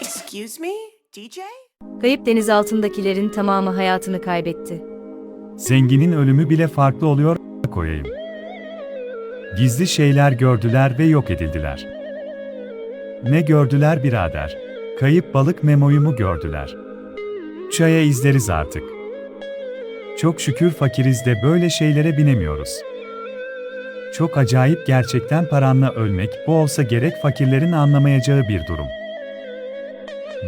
Excuse me, DJ? Kayıp denizaltındakilerin tamamı hayatını kaybetti. Zenginin ölümü bile farklı oluyor koyayım. Gizli şeyler gördüler ve yok edildiler. Ne gördüler birader? Kayıp balık memoyu mu gördüler? Çaya izleriz artık. Çok şükür fakiriz de böyle şeylere binemiyoruz. Çok acayip gerçekten paranla ölmek, bu olsa gerek fakirlerin anlamayacağı bir durum.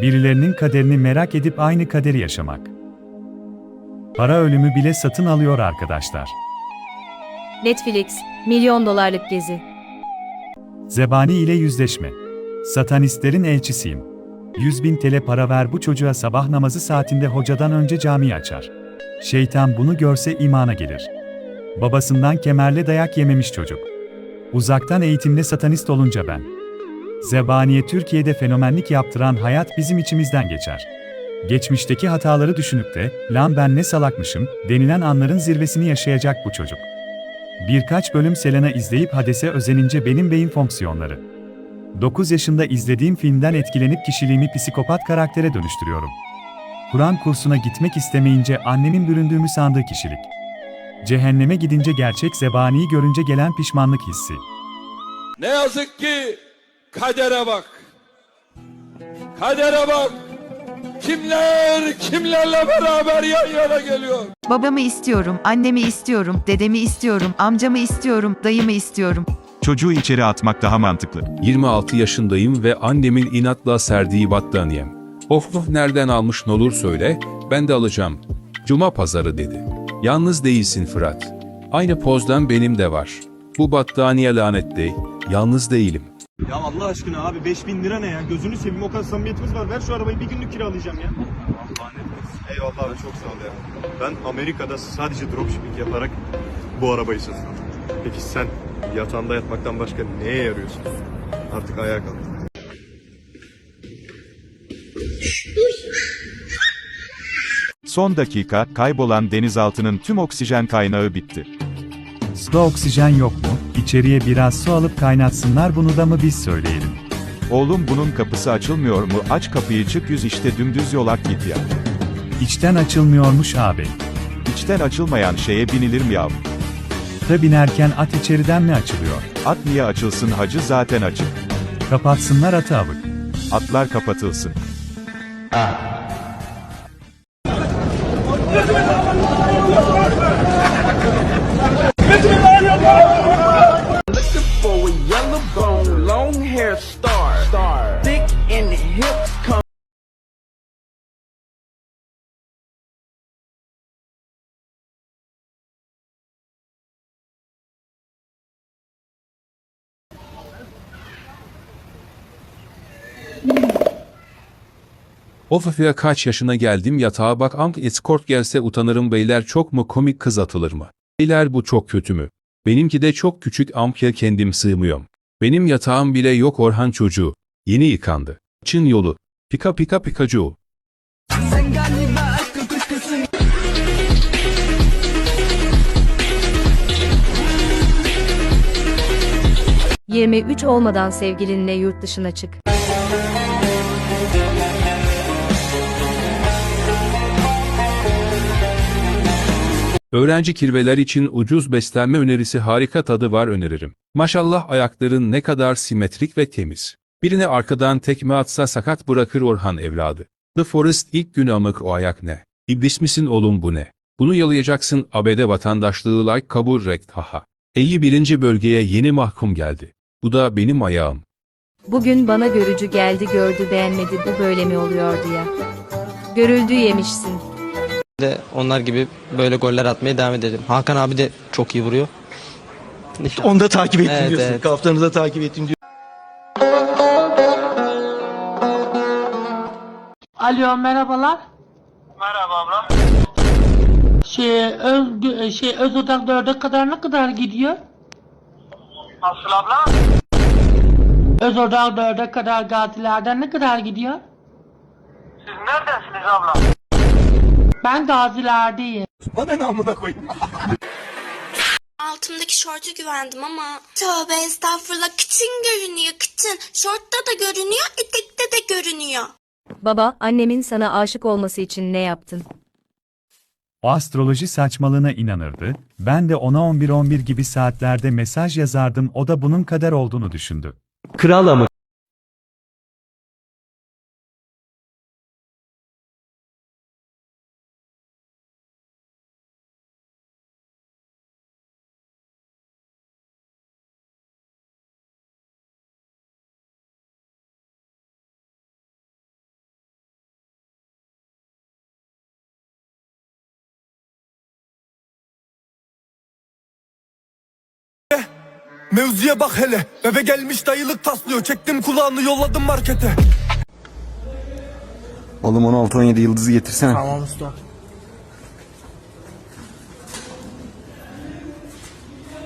Birilerinin kaderini merak edip aynı kaderi yaşamak. Para ölümü bile satın alıyor arkadaşlar. Netflix, milyon dolarlık gezi. Zebani ile yüzleşme. Satanistlerin elçisiyim. 100 bin TL para ver bu çocuğa sabah namazı saatinde hocadan önce cami açar. Şeytan bunu görse imana gelir. Babasından kemerle dayak yememiş çocuk. Uzaktan eğitimle satanist olunca ben. Zebaniye Türkiye'de fenomenlik yaptıran hayat bizim içimizden geçer. Geçmişteki hataları düşünüp de, lan ben ne salakmışım, denilen anların zirvesini yaşayacak bu çocuk. Birkaç bölüm Selena izleyip Hades'e özenince benim beyin fonksiyonları. 9 yaşında izlediğim filmden etkilenip kişiliğimi psikopat karaktere dönüştürüyorum. Kur'an kursuna gitmek istemeyince annemin büründüğümü sandığı kişilik. Cehenneme gidince gerçek zebaniyi görünce gelen pişmanlık hissi. Ne yazık ki kadere bak. Kadere bak. Kimler kimlerle beraber yan yana geliyor. Babamı istiyorum, annemi istiyorum, dedemi istiyorum, amcamı istiyorum, dayımı istiyorum. Çocuğu içeri atmak daha mantıklı. 26 yaşındayım ve annemin inatla serdiği battaniyem. Of of nereden almış olur söyle, ben de alacağım. Cuma pazarı dedi. Yalnız değilsin Fırat. Aynı pozdan benim de var. Bu battaniye lanetli, yalnız değilim. Ya Allah aşkına abi 5000 lira ne ya? Gözünü seveyim o kadar samimiyetimiz var. Ver şu arabayı bir günlük kiralayacağım ya. Eyvallah abi çok sağ ol ya. Ben Amerika'da sadece dropshipping yaparak bu arabayı satın aldım. Peki sen yatağında yatmaktan başka neye yarıyorsun? Artık ayağa kalk. Son dakika, kaybolan denizaltının tüm oksijen kaynağı bitti. Suda oksijen yok mu? İçeriye biraz su alıp kaynatsınlar bunu da mı biz söyleyelim? Oğlum bunun kapısı açılmıyor mu? Aç kapıyı çık yüz işte dümdüz yola git ya. İçten açılmıyormuş abi. İçten açılmayan şeye binilir mi yav? Da binerken at içeriden mi açılıyor? At niye açılsın hacı zaten açık. Kapatsınlar atı avık. Atlar kapatılsın. Bismillahirrahmanirrahim. Of ya kaç yaşına geldim yatağa bak amk escort gelse utanırım beyler çok mu komik kız atılır mı? Beyler bu çok kötü mü? Benimki de çok küçük amk ya kendim sığmıyorum. Benim yatağım bile yok Orhan çocuğu. Yeni yıkandı. Çin yolu. Pika pika pikacu. Sen kuşkusun. 23 olmadan sevgilinle yurt dışına çık. Öğrenci kirveler için ucuz beslenme önerisi harika tadı var öneririm. Maşallah ayakların ne kadar simetrik ve temiz. Birine arkadan tekme atsa sakat bırakır Orhan evladı. The Forest ilk gün amık o ayak ne? İblis misin oğlum bu ne? Bunu yalayacaksın ABD vatandaşlığı like kabul rekt haha. 51. bölgeye yeni mahkum geldi. Bu da benim ayağım. Bugün bana görücü geldi gördü beğenmedi bu böyle mi oluyordu ya. Görüldü yemişsin. De onlar gibi böyle goller atmaya devam edelim. Hakan abi de çok iyi vuruyor. İnşallah. Onu da takip ettim Evet, diyorsun. evet. Kaptanı da takip ettim diyorsun. Alo merhabalar. Merhaba abla. Şey öz şey öz odak dörde kadar ne kadar gidiyor? Nasıl abla? Öz odak dörde kadar gazilerden ne kadar gidiyor? Siz neredesiniz abla? Ben gazilerdeyim. Bana ne amına koyayım? Altımdaki şortu güvendim ama tövbe estağfurullah kıçın görünüyor yaptın? Şortta da görünüyor, etekte de görünüyor. Baba, annemin sana aşık olması için ne yaptın? O astroloji saçmalığına inanırdı, ben de ona 11-11 gibi saatlerde mesaj yazardım o da bunun kadar olduğunu düşündü. Kral ama. Mevzuya bak hele. Eve gelmiş dayılık taslıyor. Çektim kulağını yolladım markete. Oğlum 16-17 yıldızı getirsene. Tamam usta.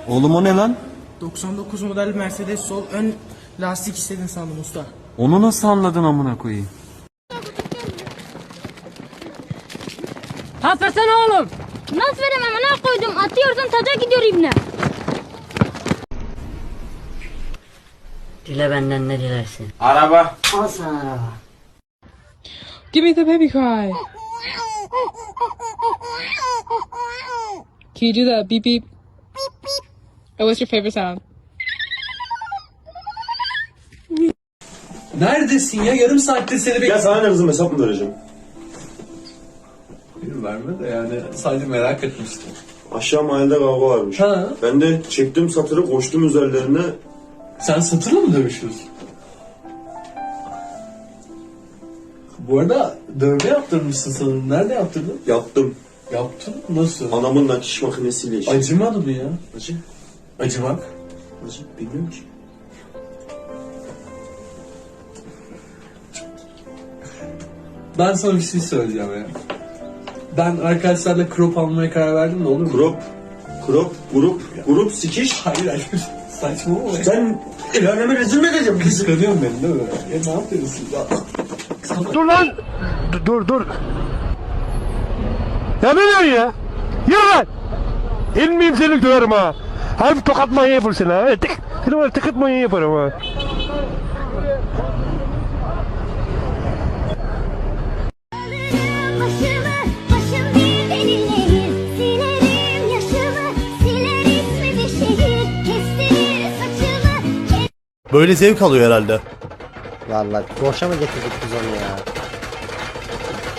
Oğlum o ne lan? 99 model Mercedes sol ön lastik istedin sandım usta. Onu nasıl anladın amına koyayım? Pas versene oğlum. Nasıl veremem ne koydum atıyorsan taca gidiyor ibne. Dile benden ne dilersin? Araba. Al sana araba. Give me the baby cry. Can you do that beep beep? Oh, what's your favorite sound? Neredesin ya? Yarım saattir seni bekliyorum. Ya sana ne kızım hesap mı vereceğim? Verme de yani sadece merak etmiştim. Aşağı mahallede kavga varmış. Ha? Ben de çektim satırı koştum üzerlerine. Sen satırla mı dövüşüyorsun? Bu arada dövme yaptırmışsın sanırım. Nerede yaptırdın? Yaptım. Yaptın. Nasıl? Anamın nakış makinesiyle işte. Acımadı mı ya? Acı. Acımak. Acı. Bilmiyorum ki. Ben sana bir şey söyleyeceğim ya. Ben arkadaşlarla crop almaya karar verdim de olur mu? Crop. Crop. Grup. Grup sikiş. Hayır hayır. Saçma mı? Sen el aleme rezil mi edeceğim? Kıskanıyorsun beni değil mi? Ya ne yapıyorsun ya? Dur lan! Dur dur. Ya ne diyorsun ya? Yürü lan! İlmiyim seni döverim ha. Harbi tokat manyağı yaparsın ha. Tık. Seni var tıkıt manyağı yaparım ha. Böyle zevk alıyor herhalde. Valla boşa mı getirdik biz onu ya?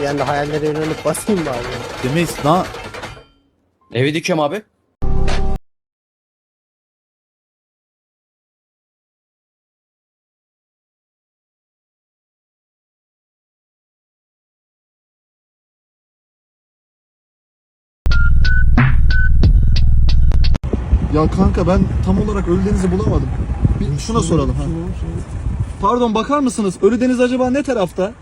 Bir anda hayallere yönelip basayım bari. Demeyiz na Evi dikiyorum abi. Ya kanka ben tam olarak Ölüdeniz'i bulamadım. Bir şuna soralım ha. Pardon bakar mısınız? Ölüdeniz acaba ne tarafta?